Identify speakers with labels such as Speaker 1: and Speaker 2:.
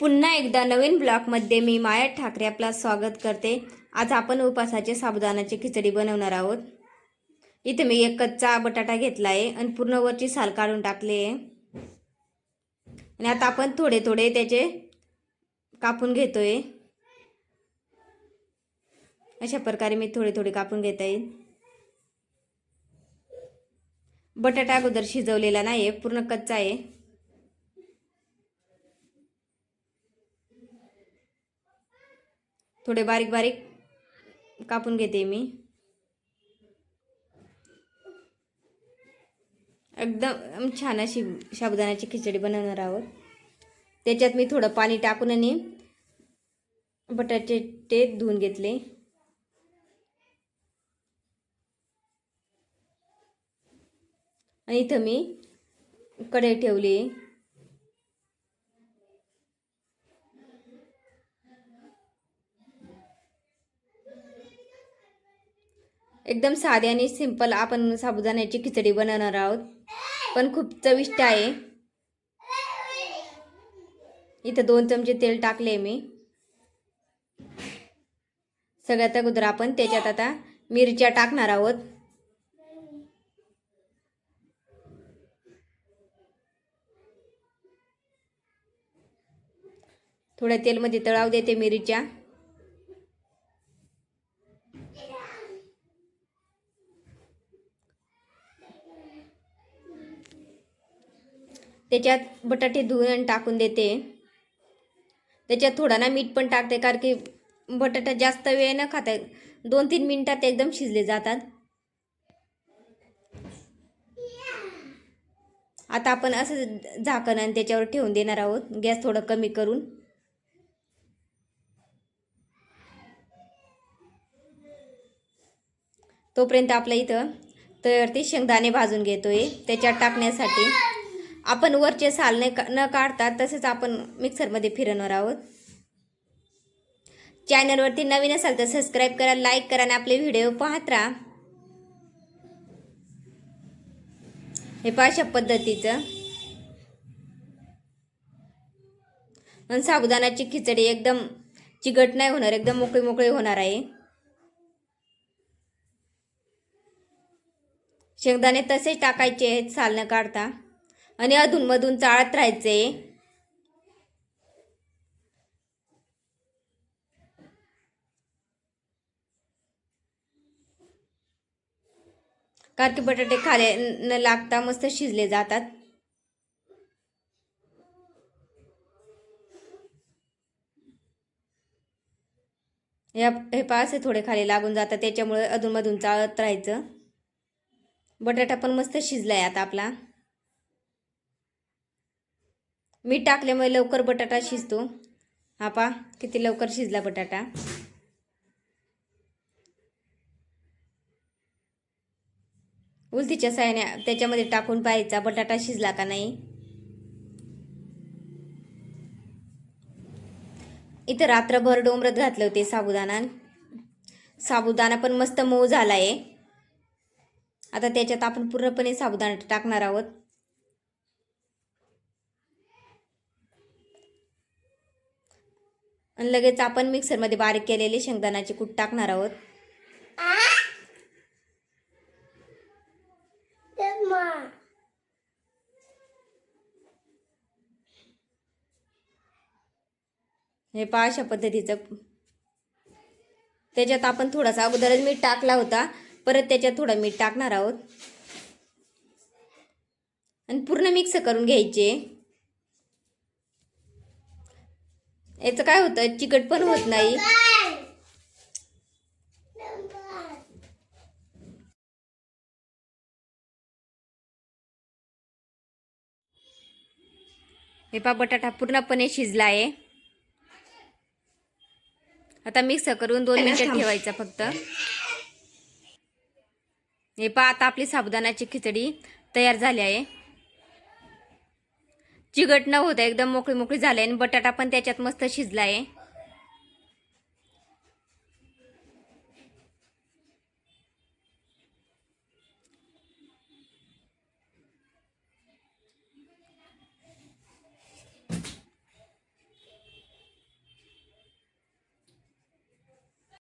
Speaker 1: पुन्हा एकदा नवीन ब्लॉगमध्ये मी माया ठाकरे आपला स्वागत करते. आज आपण उपासाचे साबुदाणाची खिचडी बनवणार आहोत. इथे मी एक कच्चा बटाटा घेतला आहे आणि पूर्ण वरची साल काढून टाकली आहे. आणि आता आपण थोडे थोडे त्याचे कापून घेतोय. अशा प्रकारे मी थोडे थोडे कापून घेत आहे. बटाटा अगोदर शिजवलेला नाही आहे पूर्ण कच्चा आहे. थोडे बारीक बारीक कापून घेते मी. एकदम छान अशी साबुदाण्याची खिचडी बनवणार आहोत. त्याच्यात मी थोडं पाणी टाकून आणि बटाटे ते धुवून घेतले. आणि इथं मी कढई ठेवली. एकदम साधे आणि सिंपल आपण साबुदाण्याची खिचडी बनवणार आहोत. पण खूप चविष्ट आहे. इथं दोन चमचे तेल टाकले मी. सगळ्यात अगोदर आपण त्याच्यात आता मिरच्या टाकणार आहोत. थोड्या तेलमध्ये तळाव देते मिरच्या. त्याच्यात बटाटे धुवून टाकून देते. त्याच्यात थोडा ना मीठ पण टाकते कारण की बटाटा जास्त वेळ न खाता दोन तीन मिनटात एकदम शिजले जातात. आता आपण असं झाकण आणि त्याच्यावर ठेवून देणार आहोत. गॅस थोडं कमी करून. तोपर्यंत आपल्या इथं तर ते शेंगदाणे भाजून घेतोय. त्याच्यात टाकण्यासाठी आपण वरचे साल न न काढता तसेच आपण मिक्सरमध्ये फिरवणार आहोत. चॅनलवरती नवीन असाल तर सबस्क्राईब करा लाईक करा आणि आपले व्हिडिओ पाहत राहा. हे पहा अशा पद्धतीचं. आणि साबुदाण्याची खिचडी एकदम चिकट नाही होणार एकदम मोकळी मोकळी होणार आहे. शेंगदाणे तसेच टाकायचे आहेत साल न काढता. आणि अधूनमधून चाळत राहायचे. कारण की बटाटे खाले न लागता मस्त शिजले जातात. या हे पासे थोडे खाली लागून जातात. त्याच्यामुळे अधूनमधून चाळत राहायचं. बटाटा पण मस्त शिजलाय आता आपला. मीठ टाकल्यामुळे लवकर बटाटा शिजतो. हा पा किती लवकर शिजला बटाटा? उलतीच्या साह्याने त्याच्यामध्ये टाकून पाहायचा बटाटा शिजला का नाही? इथं रात्रभर डोंबरत घातले होते साबुदाणा. साबुदाणा पण मस्त मऊ झाला आहे आता त्याच्यात आपण पूर्णपणे साबुदाणा टाकणार आहोत. आणि लगेच आपण मिक्सरमध्ये बारीक केलेले शेंगदाण्याचे कूट टाकणार आहोत. हे पहा अशा पद्धतीचं. त्याच्यात आपण थोडासा अगोदरच मीठ टाकला होता. परत त्याच्यात थोडं मीठ टाकणार आहोत. आणि पूर्ण मिक्स करून घ्यायचे. याचं काय होतं? चिकट पण होत नाही. हे पा बटाटा पूर्णपणे शिजला आहे आता मिक्स करून दोन मिनिटं ठेवायचं फक्त. हे पा आता आपली साबुदाण्याची खिचडी तयार झाली आहे. चिकट न होता एकदम मोकळी मोकळी झाली आणि बटाटा पण त्याच्यात मस्त शिजला आहे.